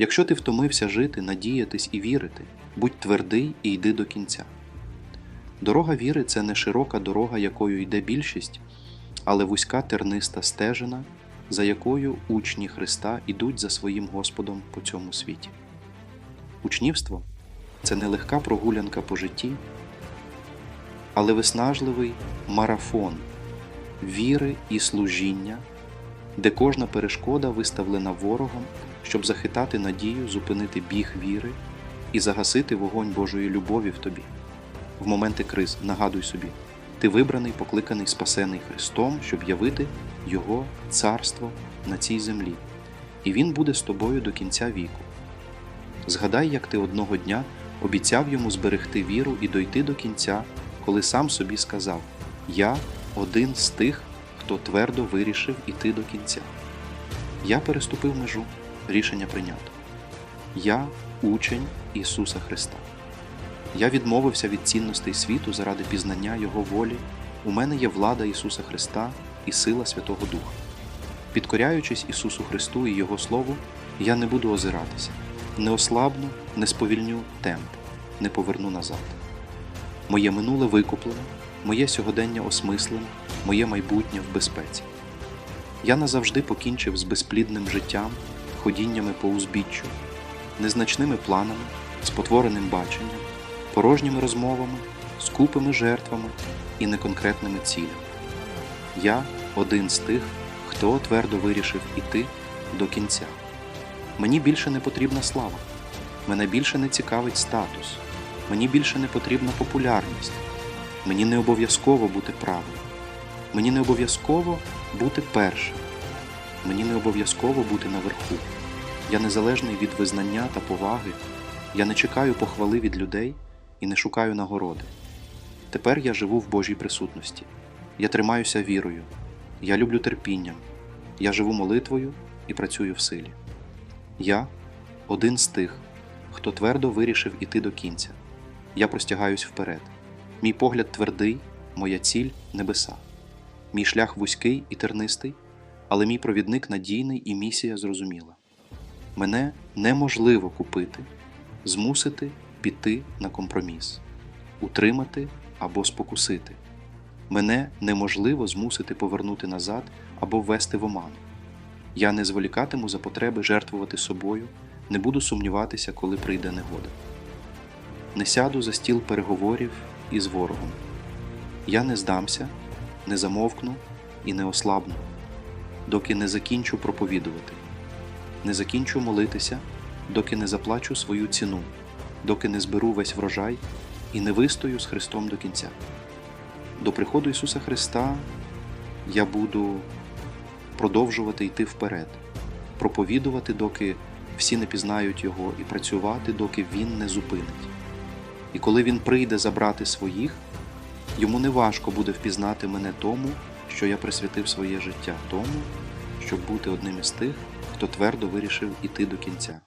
Якщо ти втомився жити, надіятись і вірити, будь твердий і йди до кінця. Дорога віри це не широка дорога, якою йде більшість, але вузька терниста стежина, за якою учні Христа ідуть за своїм Господом по цьому світі. Учнівство це не легка прогулянка по житті, але виснажливий марафон віри і служіння, де кожна перешкода виставлена ворогом, щоб захитати надію, зупинити біг віри і загасити вогонь Божої любові в тобі. В моменти криз нагадуй собі, ти вибраний, покликаний, спасений Христом, щоб явити Його царство на цій землі, і Він буде з тобою до кінця віку. Згадай, як ти одного дня обіцяв йому зберегти віру і дойти до кінця, коли сам собі сказав: Я один з тих, хто твердо вирішив іти до кінця. Я переступив межу, рішення прийнято. Я учень Ісуса Христа. Я відмовився від цінностей світу заради пізнання Його волі. У мене є влада Ісуса Христа і сила Святого Духа. Підкоряючись Ісусу Христу і Його Слову, я не буду озиратися, не ослабну, не сповільню темп, не поверну назад. Моє минуле викуплено, моє сьогодення осмислене, моє майбутнє в безпеці. Я назавжди покінчив з безплідним життям, ходіннями по узбіччю, незначними планами, спотвореним баченням, порожніми розмовами, скупими жертвами і неконкретними цілями. Я один з тих, хто твердо вирішив іти до кінця. Мені більше не потрібна слава, мене більше не цікавить статус, мені більше не потрібна популярність, мені не обов'язково бути правим, мені не обов'язково бути першим, мені не обов'язково бути наверху. Я незалежний від визнання та поваги, я не чекаю похвали від людей і не шукаю нагороди. Тепер я живу в Божій присутності. Я тримаюся вірою, я люблю терпінням, я живу молитвою і працюю в силі. Я один з тих, хто твердо вирішив іти до кінця. Я простягаюсь вперед. Мій погляд твердий, моя ціль небеса. Мій шлях вузький і тернистий, але мій провідник надійний і місія зрозуміла. Мене неможливо купити, змусити піти на компроміс, утримати або спокусити. Мене неможливо змусити повернути назад або ввести в оману. Я не зволікатиму за потреби жертвувати собою, не буду сумніватися, коли прийде негода. Не сяду за стіл переговорів із ворогом. Я не здамся, не замовкну і не ослабну, доки не закінчу проповідувати, не закінчу молитися, доки не заплачу свою ціну, доки не зберу весь врожай і не вистою з Христом до кінця. До приходу Ісуса Христа я буду продовжувати йти вперед, проповідувати, доки всі не пізнають Його, і працювати, доки Він не зупинить. І коли Він прийде забрати своїх, йому не важко буде впізнати мене тому, що я присвятив своє життя тому, щоб бути одним із тих, хто твердо вирішив іти до кінця.